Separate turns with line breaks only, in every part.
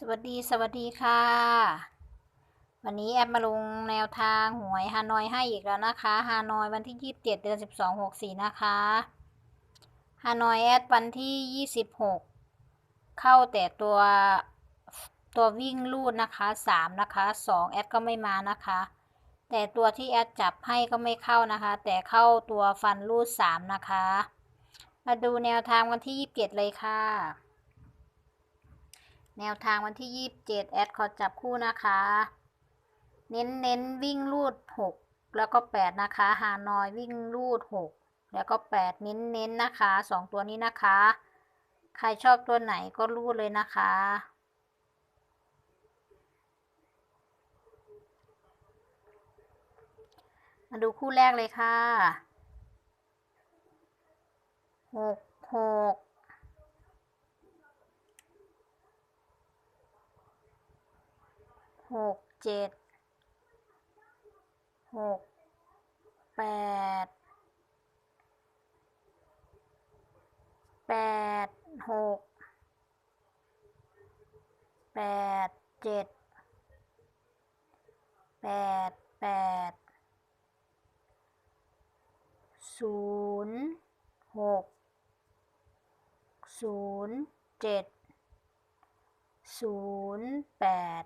สวัสดีสวัสดีค่ะ วันนี้แอปมาลงแนวทางหวยฮานอยให้อีกแล้วนะคะฮานอยวันที่27เจ็ดเดือน12 64นะคะฮานอยแอดวันที่26เข้าแต่ตัวตัววิ่งลูดนะคะ3นะคะ2แอดก็ไม่มานะคะ แต่ตัวที่แอดจับให้ก็ไม่เข้านะคะ แต่เข้าตัวฟันลูด3นะคะ มาดูแนวทางวันที่27เลยค่ะ แนวทางวันที่ 27 แอดขอจับคู่นะคะ เน้นเน้นวิ่งลูด 6 แล้วก็ 8 นะคะ ฮานอยวิ่งลูด 6 แล้วก็ 8 เน้นเน้นนะคะ 2 ตัวนี้นะคะ ใครชอบตัวไหนก็รูดเลยนะคะ มาดูคู่แรกเลยค่ะหก หกเจ็ดหกแปดแปดหกแปดเจ็ดแปดแปดศูนย์หกศูนย์เจ็ดศูนย์แปด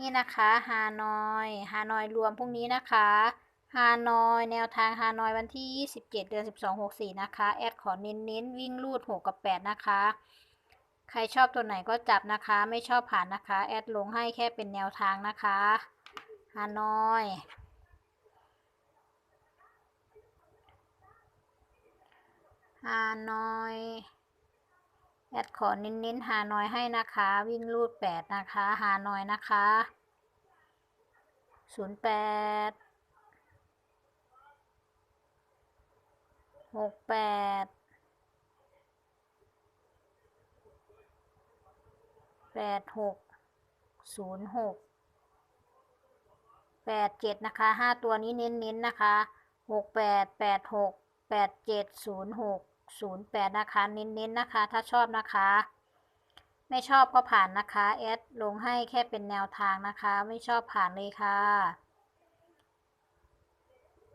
นี่นะคะฮานอยฮานอยรวมพรุ่งนี้นะคะฮานอยแนวทางฮานอยวันที่ 27 เดือน 12 64 นะคะ แอดขอเน้นเน้นวิ่งลูด 6 กับ 8 นะคะ ใครชอบตัวไหนก็จับนะคะ ไม่ชอบผ่านนะคะ แอดลงให้แค่เป็นแนวทางนะคะฮานอยฮานอย แอดขอเน้นๆฮานอยให้นะคะ วิ่งลูด8นะคะฮานอยนะคะศูนย์แปดหกแปดแปดหกศูนย์หกแปดเจ็ดนะคะห้าตัวนี้เน้นๆนะคะหกแปดแปดหกแปดเจ็ดศูนย์หก ศูนย์แปดนะคะเน้นๆนนะคะ ถ้าชอบนะคะ ไม่ชอบก็ผ่านนะคะแอดลงให้แค่เป็นแนวทางนะคะ ไม่ชอบผ่านเลยค่ะ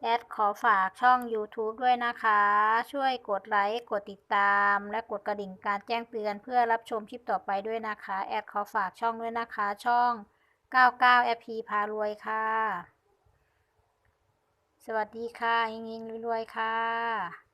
แอดขอฝากช่อง YouTube ด้วยนะคะ ช่วยกดไลค์ กดติดตาม และกดกระดิ่งการแจ้งเตือนเพื่อรับชมคลิปต่อไปด้วยนะคะ แอดขอฝากช่องด้วยนะคะ ช่อง 99 FP พารวยค่ะ สวัสดีค่ะยิงๆรวยๆค่ะ